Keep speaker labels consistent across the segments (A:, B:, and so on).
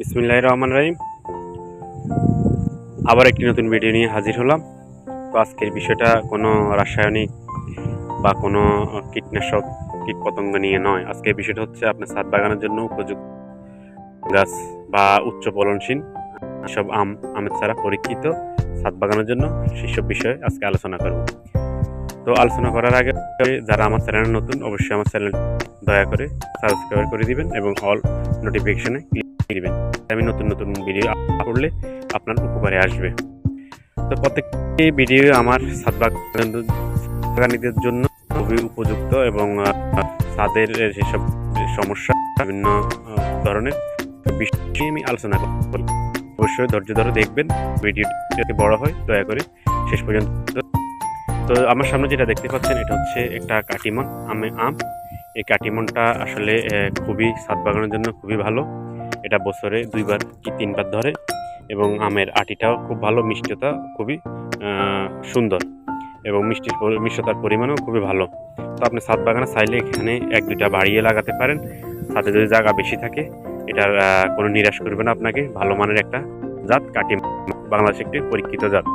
A: বিসমিল্লাহ রহমান রাহিম। আবার একটি নতুন ভিডিও নিয়ে হাজির হলাম। তো আজকের বিষয়টা কোনো রাসায়নিক বা কোনো কীটনাশক, কীটপতঙ্গ নিয়ে নয়। আজকের বিষয়টা হচ্ছে আপনার ছাদ বাগানের জন্য উপযুক্ত গাছ বা উচ্চ ফলনশীল সব আম, আমের ছাড়া পরীক্ষিত ছাদ বাগানের জন্য। সেসব বিষয়ে আজকে আলোচনা করব। তো আলোচনা করার আগে যারা আমার চ্যানেল নতুন অবশ্যই আমার চ্যানেল দয়া করে সাবস্ক্রাইব করে দিবেন এবং অল নোটিফিকেশনে ক্লিক করে দিবেন। আমি নতুন নতুন ভিডিও করলে আপনার উপকারে আসবে। তো প্রত্যেকটি ভিডিও আমার ছাদ জন্য খুবই উপযুক্ত এবং আহ, ছাদের যেসব সমস্যা বিভিন্ন ধরনের বিষয়ে আমি আলোচনা করি। অবশ্যই ধৈর্য ধরে দেখবেন ভিডিওটি যাতে বড় হয় দয়া করে শেষ পর্যন্ত তো আমার সামনে যেটা দেখতে পাচ্ছেন, এটা হচ্ছে একটা কাটিমন, আমে আম। এই কাটিমনটা আসলে খুবই ছাদ বাগানের জন্য খুবই ভালো। এটা বছরে দুইবার কি তিনবার ধরে এবং আমের আটিটাও খুব ভালো, মিষ্টতা খুবই সুন্দর এবং মিষ্টির মিষ্টতার পরিমাণও খুবই ভালো। তো আপনি ছাদ বাগানে চাইলে এখানে এক দুইটা বাড়িয়ে লাগাতে পারেন। সাথে যদি জায়গা বেশি থাকে, এটার কোনো নিরাশ করবে না আপনাকে, ভালো মানের একটা জাত কাটি বাংলাদেশ একটি পরীক্ষিত জাত।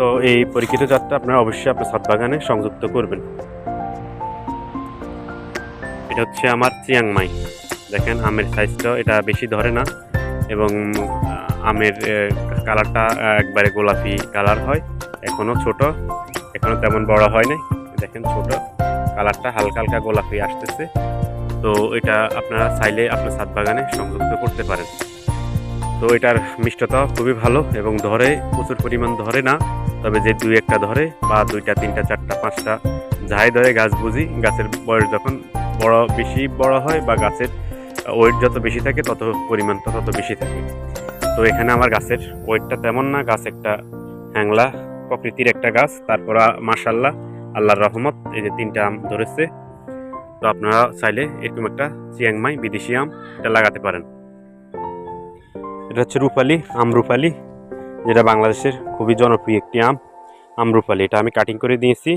A: তো এই পরীক্ষিত জাতটা আপনারা অবশ্যই আপনার ছাদ বাগানে সংযুক্ত করবেন। এটা হচ্ছে আমার চিয়াংমাই। দেখেন আমের সাইজটাও এটা বেশি ধরে না এবং আমের কালারটা একবারে গোলাপি কালার হয়। এখনও ছোট এখনও তেমন বড় হয় নাই। দেখেন ছোট কালারটা হালকা হালকা গোলাপি আসতেছে। তো এটা আপনারা চাইলে আপনার ছাদ বাগানে সংযুক্ত করতে পারেন। তো এটার মিষ্টতা খুবই ভালো এবং ধরে, প্রচুর পরিমাণ ধরে না। তবে যে দুই একটা ধরে বা দুইটা, তিনটা, চারটা, পাঁচটা, যাই ধরে গাছ বুঝি, গাছের বয়স যখন বড় বেশি বড় হয় বা গাছের ওয়েট যত বেশি থাকে, তত পরিমাণটা তত বেশি থাকে। তো এখানে আমার গাছের ওয়েটটা তেমন না, গাছ একটা হ্যাংলা, প্রকৃতির একটা গাছ, তারপর মার্শাল্লাহ আল্লাহর রহমত, এই যে তিনটা আম ধরেছে। তো আপনারা চাইলে এরকম একটা চিয়াংমাই বিদেশি আম, এটা লাগাতে পারেন। এটা হচ্ছে রূপালি আম রূপালি যেটা বাংলাদেশের খুবই জনপ্রিয় একটি আম, আমরুপালি। এটা আমি কাটিং করে দিয়েছি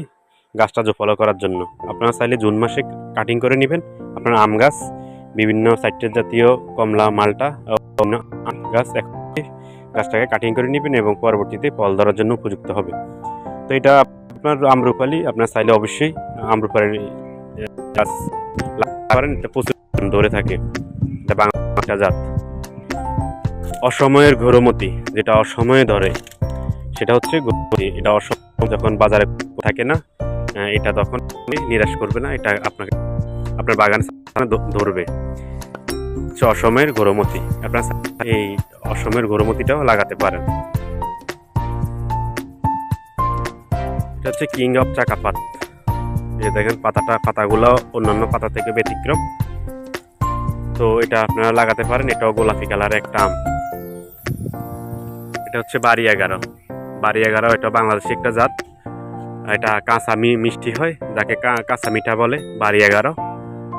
A: গাছটা জোপালো করার জন্য। আপনারা চাইলে জুন মাসে কাটিং করে নেবেন। আপনার আম গাছ, বিভিন্ন সাইট্রাস জাতীয় কমলা, মালটা আম গাছ গাছটাকে কাটিং করে নেবেন এবং পরবর্তীতে ফল ধরার জন্য উপযুক্ত হবে। তো এটা আপনার আমরুপালি, আপনার চাইলে অবশ্যই আমরুপালির গাছ পারেন। এটা প্রচুর ধরে থাকে। এটা বাংলা জাত। অসময়ের ঘোরমতি, যেটা অসময়ে ধরে, সেটা হচ্ছে ঘোরমতি। এটা অসময় যখন বাজারে থাকে না এটা তখন নিরাশ করবে না, এটা আপনাকে, আপনার বাগান ধরবে। হচ্ছে অসময়ের ঘোরমতি। আপনার এই অসময়ের ঘোরমতিটাও লাগাতে পারেন। এটা হচ্ছে কিং অফ চাকাপাত। যে দেখেন, পাতাটা, পাতাগুলো অন্যান্য পাতা থেকে ব্যতিক্রম। তো এটা আপনারা লাগাতে পারেন, এটাও গোলাপি কালারের একটা আম। এটা হচ্ছে বাড়ি এগারো বাড়ি এগারো এটা বাংলাদেশি একটা জাত। এটা কাঁচা মি মিষ্টি হয়, যাকে কাঁচা মিঠা বলে বাড়ি এগারো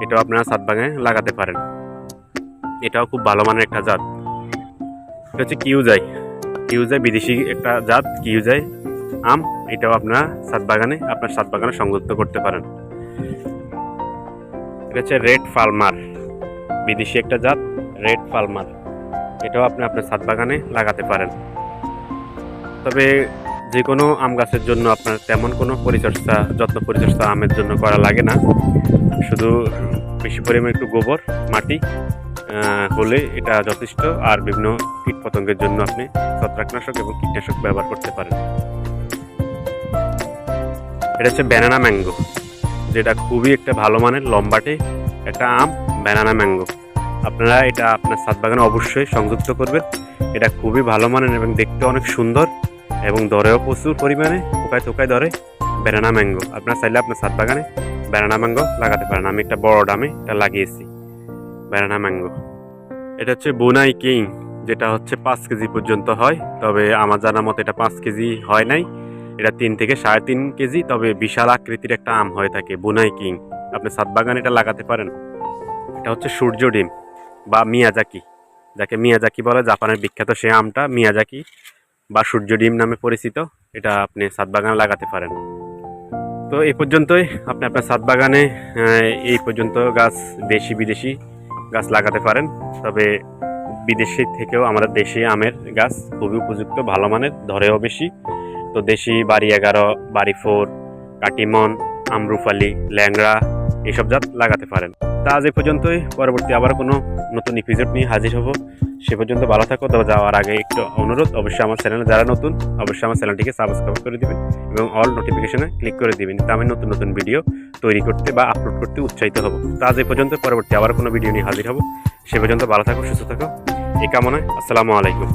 A: এটাও আপনারা বাগানে লাগাতে পারেন। এটাও খুব ভালো মানের একটা জাত। এটা হচ্ছে কিউজাই। কিউজাই বিদেশি একটা জাত, কিউজাই আম। এটাও আপনারা ছাদ বাগানে, আপনার ছাদ বাগানে সংযুক্ত করতে পারেন। এটা হচ্ছে রেড ফার্মার বিদেশি একটা জাত, রেড ফার্মার এটাও আপনি আপনার ছাদ বাগানে লাগাতে পারেন। তবে যে কোনো আম গাছের জন্য আপনার তেমন কোনো পরিচর্যা, যত্ন পরিচর্যা আমের জন্য করা লাগে না। শুধু বেশি পরিমাণে একটু গোবর, মাটি হলে এটা যথেষ্ট। আর বিভিন্ন কীট পতঙ্গের জন্য আপনি ছত্রাকনাশক এবং কীটনাশক ব্যবহার করতে পারেন। এটা হচ্ছে ব্যানানা ম্যাঙ্গো যেটা খুবই একটা ভালো মানের, লম্বাটে একটা আম ব্যানানা ম্যাঙ্গো আপনারা এটা আপনার ছাদ বাগানে অবশ্যই সংযুক্ত করবেন। এটা খুবই ভালো মানের এবং দেখতে অনেক সুন্দর। এবং দরেও প্রচুর পরিমাণে টোকায় টোকায় ধরে ব্যানানা ম্যাঙ্গো। আপনার চাইলে আপনার ছাদ বাগানে ব্যানানা ম্যাঙ্গো লাগাতে পারেন। আমি একটা বড় ডামে এটা লাগিয়েছি ব্যানানা ম্যাঙ্গো। এটা হচ্ছে বুনাই কিং, যেটা হচ্ছে পাঁচ কেজি পর্যন্ত হয়, তবে আমার জানা মতো এটা পাঁচ কেজি হয় নাই। এটা তিন থেকে সাড়ে তিন কেজি, তবে বিশাল আকৃতির একটা আম হয়ে থাকে, বোনাই কিং। আপনি ছাদ বাগানে এটা লাগাতে পারেন। এটা হচ্ছে সূর্য ডিম বা মিয়াজাকি, যাকে মিয়াজাকি বলে। জাপানের বিখ্যাত সে আমটা মিয়াজাকি বা সূর্য ডিম নামে পরিচিত, এটা আপনি ছাদ বাগানে লাগাতে পারেন। তো এই পর্যন্তই, আপনি আপনার ছাদ বাগানে এই পর্যন্ত গাছ দেশি বিদেশি গাছ লাগাতে পারেন। তবে বিদেশি থেকেও আমাদের দেশি আমের গাছ খুবই উপযুক্ত, ভালো মানের, ধরেও বেশি। তো দেশি বাড়ি এগারো, বাড়ি ফোর, কাটিমন, আমরুফালি, ল্যাংড়া এইসব জাত লাগাতে পারেন। তা আজ এই পর্যন্তই। পরবর্তী আবার কোনো নতুন এপিসোড নিয়ে হাজির হব। সে পর্যন্ত ভালো থাকো, তবে যাওয়ার আগে একটু অনুরোধ, অবশ্যই আমার চ্যানেলে যারা নতুন, অবশ্যই আমার চ্যানেলটিকে সাবস্ক্রাইব করে দিবেন এবং অল নোটিফিকেশনে ক্লিক করে দিবেন তা আমি নতুন নতুন ভিডিও তৈরি করতে বা আপলোড করতে উৎসাহিত হব। তা আজ এই পর্যন্ত, পরবর্তী আবার কোনো ভিডিও নিয়ে হাজির হব। সে পর্যন্ত ভালো থাকো, সুস্থ থাকো। এই কামনায়, আসসালামু আলাইকুম।